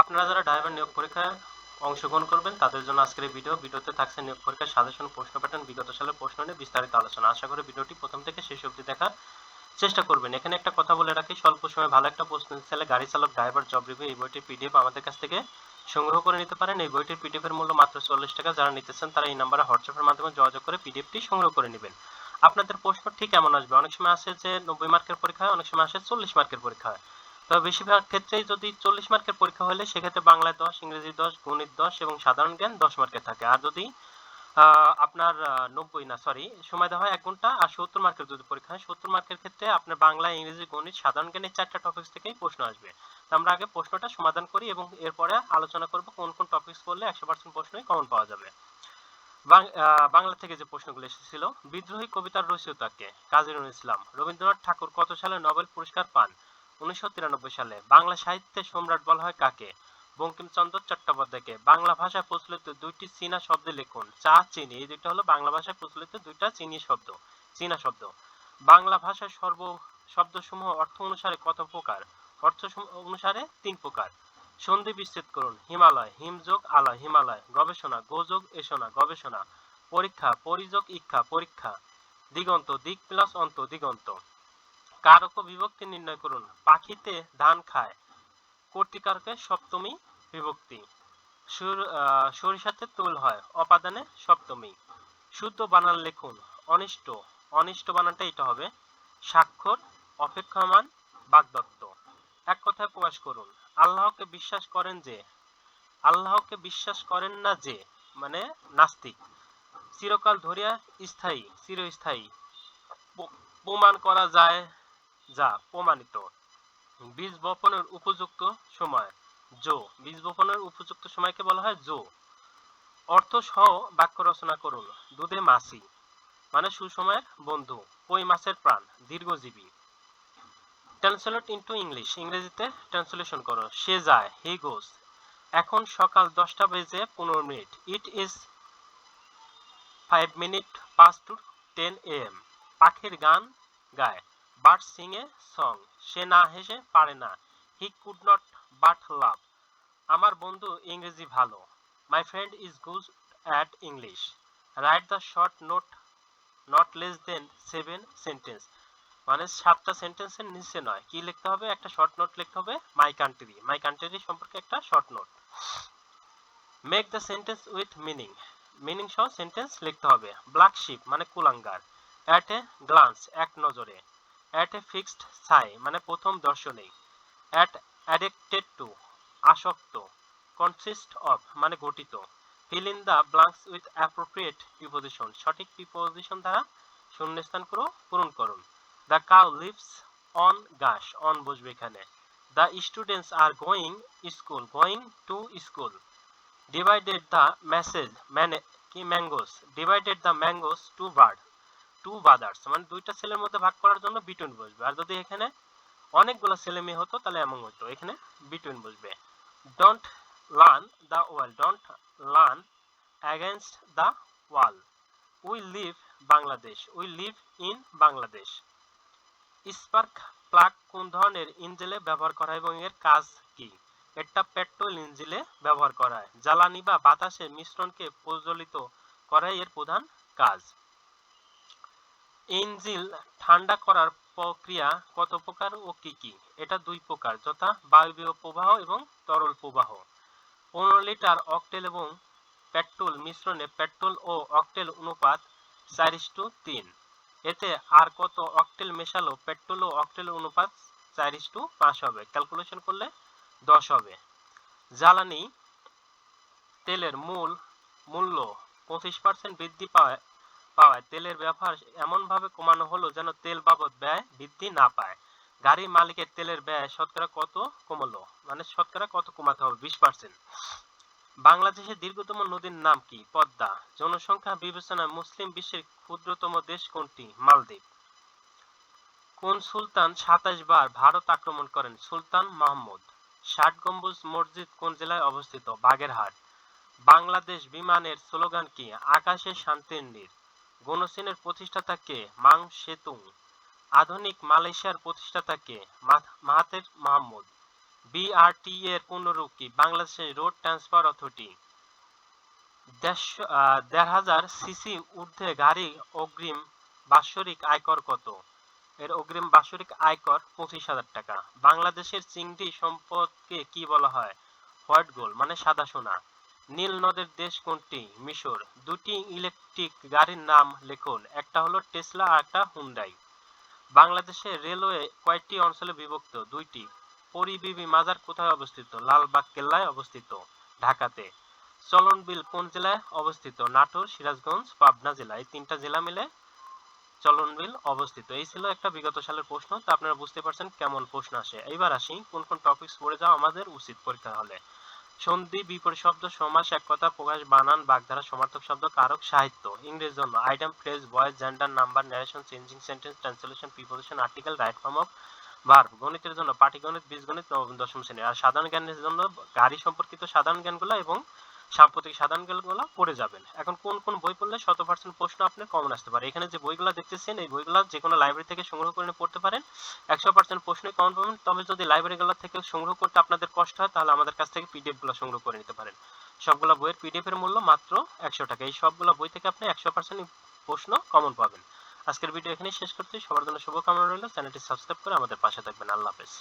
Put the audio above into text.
আপনারা যারা ড্রাইভার নিয়োগ পরীক্ষায় অংশগ্রহণ করবেন, তাদের জন্য আজকের এই ভিডিও ভিডিওতে থাকছে নিয়োগ পরীক্ষার সাজেশন প্রশ্ন প্যাটার্ন বিগত সালের প্রশ্ন নিয়ে বিস্তারিত আলোচনা। আশা করি ভিডিওটি প্রথম থেকে শেষ অবধি দেখার চেষ্টা করবেন। এখানে একটা কথা বলে রাখি, স্বল্প সময়ে ভালো একটা প্রশ্ন চাইলে গাড়ি চালক ড্রাইভার জব রিভিউ এই বইটির পিডিএফ আমাদের কাছ থেকে সংগ্রহ করে নিতে পারেন। এই বইটির পিডিএফ এর মূল্য মাত্র চল্লিশ টাকা। যারা নিতেছেন তারা এই নাম্বারে হোয়াটসঅ্যাপের মাধ্যমে যোগাযোগ করে পিডিএফটি সংগ্রহ করে নেবেন। আপনাদের প্রশ্ন ঠিক এমন আসবে। অনেক সময় আসে যে নব্বই মার্কের পরীক্ষা হয়, অনেক সময় আসে চল্লিশ মার্কের পরীক্ষা হয়। তবে বেশিরভাগ ক্ষেত্রেই যদি চল্লিশ মার্কের পরীক্ষা হলে, সেক্ষেত্রে বাংলায় দশ, ইংরেজি দশ, গণিত দশ এবং সাধারণ জ্ঞান দশ মার্কের থাকে। আর যদি আপনার নব্বই, না সরি সময় দেওয়া হয় এক ঘণ্টা আর সত্তর মার্কের যদি পরীক্ষা হয়, সত্তর মার্কের ক্ষেত্রে আপনার বাংলা, ইংরেজি, গণিত, সাধারণ জ্ঞানের চারটা টপিক্স থেকেই প্রশ্ন আসবে। তো আমরা আগে প্রশ্নটা সমাধান করি এবং এরপরে আলোচনা করব কোন কোন টপিকস করলে একশো পার্সেন্ট প্রশ্নই কমন পাওয়া যাবে। বাংলা থেকে যে প্রশ্নগুলো এসেছিল, বিদ্রোহী কবিতার রচয়িতা কে কাজী নজরুল ইসলাম। রবীন্দ্রনাথ ঠাকুর কত সালে নোবেল পুরস্কার পান? উনিশশো তিরানব্বই সালে বাংলা সাহিত্যে সম্রাট বলা হয় কাকে? বঙ্কিমচন্দ্র চট্টোপাধ্যায়কে। বাংলা ভাষায় প্রচলিত দুইটি চীনা শব্দ লিখুন। চা, চিনি। এই দুইটা হলো বাংলা ভাষায় প্রচলিত দুইটা চীনি শব্দ, চীনা শব্দ। বাংলা ভাষায় সর্ব শব্দসমূহ অর্থ অনুসারে কত প্রকার? অর্থ অনুসারে তিন প্রকার। সন্ধি বিচ্ছেদ করুন। হিমালয়, হিমযোগ, আলয়। হিমালয়, গবেষণা, গোযোগ এসনা গবেষণা। পরীক্ষা, পরিযোগ ইচ্ছা পরীক্ষা। দিগন্ত, দিক প্লাস অন্ত, দিগন্ত। কারক বিভক্তি নির্ণয় করুন। পাখিতে ধান খায়, কর্তিকারকে সপ্তমী বিভক্তি সরিষাতে তুল হয়, অপাদানে সপ্তমী। শুদ্ধ বানান লিখুন, অনিষ্ট। অনিষ্ট বানানটা এটা হবে, স্বাক্ষর, অপেক্ষমান, বাগদত্ত। এক কথায় প্রকাশ করুন, আল্লাহকে বিশ্বাস করেন যে, আল্লাহকে বিশ্বাস করেন না যে মানে নাস্তিক। চিরকাল ধরিয়া স্থায়ী, চিরস্থায়ী। প্রমাণ করা যায় যা প্রমাণিত। বীজ বপনের উপযুক্ত সময়, জো। বীজ বপনের উপযুক্ত সময়কে বলা হয় জো। অর্থ সহ বাক্য রচনা করুন। দুধে মাছি মানে সুসময়ের বন্ধু। কই মাছের প্রাণ? দীর্ঘজীবী। Translate into English. ইংরেজিতে ট্রান্সলেশন করো। সে যায়, হি গোস। এখন সকাল দশটা বেজে পনেরো minute. It is five minute pass to ten M. পাখির গান গায়। বাট সিং এ সং সে না হেসে পারে না he could not but love আমার বন্ধু ইংরেজি ভালো। My friend is good at English write the short note not less then seven sentence মানে সাতটা সেন্টেন্সের নিচে নয়। কি লিখতে হবে? একটা শর্ট নোট লিখতে হবে। মাই কান্ট্রি মাই কান্ট্রি সম্পর্কে একটা short note make the sentence with meaning meaning সহ সেন্টেন্স লিখতে হবে। ব্ল্যাক শিপ মানে কুলাঙ্গার। অ্যাট এ গ্লান্স এক নজরে। অ্যাট এ ফিক্সড সাই মানে প্রথম দর্শনে অ্যাট অ্যাডিক্টেড টু আসক্ত কনসিস্ট অফ মানে গঠিত। Fill in the blanks with appropriate preposition সঠিক প্রিপোজিশন দ্বারা শূন্যস্থান করো পূরণ করুন। দ্য কাউ লিভস অন গাছ অন বসবে এখানে। The students are going school going to school divided the message মানে কি mangoes divided the mangoes to bird two brothers মানে দুইটা ছেলের মধ্যে ভাগ করার জন্য বিটুইন বসবে। আর যদি এখানে অনেকগুলো ছেলে মেয়ে হতো, তাহলে এমন হতো। এখানে বিটুইন বসবে। Don't learn the wall don't learn against the wall we live Bangladesh we live in Bangladesh spark plug কোন ধরনের ইঞ্জিনে ব্যবহার করা হয় এবং এর কাজ কি? এটা পেট্রোল ইঞ্জিনে ব্যবহার করা হয়। জ্বালানি বা বাতাসের মিশ্রণকে প্রজ্বলিত করাই এর প্রধান কাজ। ইঞ্জিল ঠান্ডা করার প্রক্রিয়া কত প্রকার ও কি কি? এটা দুই প্রকার, যথা বায়বীয় প্রবাহ এবং তরল প্রবাহ। পনেরো লিটার অকটেল এবং পেট্রোল মিশ্রণে পেট্রোল ও অকটেল অনুপাত চার টু তিন। এতে আর কত অকটেল মেশালো, পেট্রোল ও অকটেল অনুপাত চার টু পাঁচ হবে। ক্যালকুলেশন করলে দশ হবে। জ্বালানি তেলের মূল মূল্য পঁচিশ পার্সেন্ট বৃদ্ধি পাওয়ায় পাওয়ায় তেলের ব্যবহার এমনভাবে কমানো হলো যেন তেল বাবদ ব্যয় বৃদ্ধি না পায়। গাড়ির মালিকের তেলের ব্যয় শতকরা কত কমালো? মানে শতকরা কত কমাতে হবে? বিশ পার্সেন্ট বাংলাদেশের দীর্ঘতম নদীর নাম কি? পদ্মা। জনসংখ্যা বিবেচনায় মুসলিম বিশ্বের ক্ষুদ্রতম দেশ কোনটি? মালদ্বীপ। কোন সুলতান সাতাশ বার ভারত আক্রমণ করেন? সুলতান মাহমুদ। ষাট গম্বুজ মসজিদ কোন জেলায় অবস্থিত? বাগেরহাট। বাংলাদেশ বিমানের স্লোগান কি? আকাশে শান্তির নীর। গণসিনের প্রতিষ্ঠাতা কে? মাং সেতুং। আধুনিক মালয়েশিয়ার প্রতিষ্ঠাতা কে? মাহ- মাহাথির মাহমুদ। বিআরটি এর পূর্ণরূপ কি? বাংলাদেশের রোড ট্রান্সফার অথরিটি। দেড় হাজার সিসি ঊর্ধ্বে গাড়ি অগ্রিম বাৎসরিক আয়কর কত? এর অগ্রিম বাৎসরিক আয়কর পঁচিশ হাজার টাকা। বাংলাদেশের চিংড়ি সম্পদকে কি বলা হয়? হোয়াইট গোল্ড মানে সাদা সোনা। নীল নদের দেশ কোনটি? মিশর। দুটি ইলেকট্রিক গাড়ির নাম লিখুন। একটা হলো টেসলা আর একটা হুন্ডাই। বাংলাদেশের রেলওয়ে কয়টি অঞ্চলে বিভক্ত। দুইটি। পরিবিবি মাজার কোথায় অবস্থিত? লালবাগ কেল্লায় অবস্থিত। ঢাকাতে। চলনবিল কোন জেলায় অবস্থিত? নাটোর, সিরাজগঞ্জ, পাবনা জেলা। এই তিনটা জেলা মিলে চলনবিল অবস্থিত। এই ছিল একটা বিগত সালের প্রশ্ন। তো আপনারা বুঝতে পারছেন কেমন প্রশ্ন আসে। এইবার আসি কোন কোন টপিকস পড়ে যাওয়া আমাদের উচিত পরীক্ষা হলে। সন্ধি, বিপরীত শব্দ, সমাস, এক কথা, প্রকাশ, বানান, বাগধারা, সমার্থক শব্দ, কারক, সাহিত্য, ইংরেজ জন্য item phrase voice gender number narration changing sentence translation preposition article right form of verb গণিতের জন্য, পাটিগণিত, বীজগণিত, নবম, দশম শ্রেণি, আর সাধারণ জ্ঞানের জন্য, গাড়ি সম্পর্কিত সাধারণ জ্ঞানগুলো এবং সাম্প্রতিক সাধারণ জ্ঞানগুলো পড়ে যাবেন। এখন কোন কোন বই পড়লে শত পার্সেন্ট প্রশ্ন আপনি কমন আসতে পারে। এখানে যে বইগুলো দেখতেছেন, এই বইগুলো যে কোনো লাইব্রেরি থেকে সংগ্রহ করে পড়তে পারেন। একশো পার্সেন্ট প্রশ্নই কমন পাবেন। তবে যদি লাইব্রেরিগুলো থেকে সংগ্রহ করতে আপনাদের কষ্ট হয়, তাহলে আমাদের কাছ থেকে পিডিএফগুলো সংগ্রহ করে নিতে পারেন। সবগুলো বইয়ের পিডিএফ এর মূল্য মাত্র একশো টাকা। এই সবগুলো বই থেকে আপনি একশো পার্সেন্ট প্রশ্ন কমন পাবেন। আজকের ভিডিও এখানেই শেষ করতে সবার জন্য শুভকামনা রইল। চ্যানেলটি সাবস্ক্রাইব করে আমাদের পাশে থাকবেন। আল্লাহ হাফেজ।